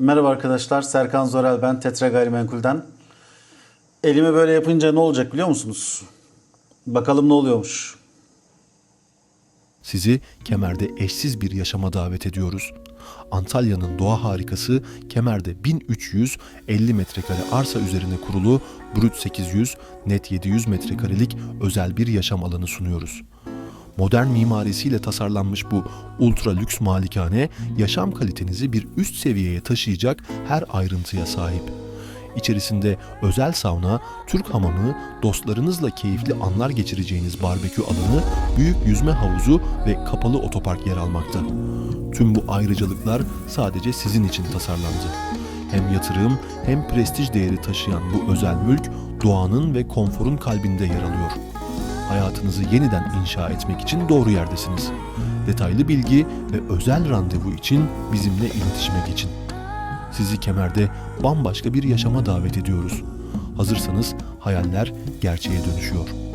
Merhaba arkadaşlar, Serkan Zorel ben Tetra Gayrimenkul'den. Elime böyle yapınca ne olacak biliyor musunuz? Bakalım ne oluyormuş. Sizi Kemer'de eşsiz bir yaşama davet ediyoruz. Antalya'nın doğa harikası Kemer'de 1350 metrekare arsa üzerine kurulu brüt 800, net 700 metrekarelik özel bir yaşam alanı sunuyoruz. Modern mimarisiyle tasarlanmış bu ultra lüks malikane yaşam kalitenizi bir üst seviyeye taşıyacak her ayrıntıya sahip. İçerisinde özel sauna, Türk hamamı, dostlarınızla keyifli anlar geçireceğiniz barbekü alanı, büyük yüzme havuzu ve kapalı otopark yer almakta. Tüm bu ayrıcalıklar sadece sizin için tasarlandı. Hem yatırım hem prestij değeri taşıyan bu özel mülk doğanın ve konforun kalbinde yer alıyor. Hayatınızı yeniden inşa etmek için doğru yerdesiniz. Detaylı bilgi ve özel randevu için bizimle iletişime geçin. Sizi kemerde bambaşka bir yaşama davet ediyoruz. Hazırsanız hayaller gerçeğe dönüşüyor.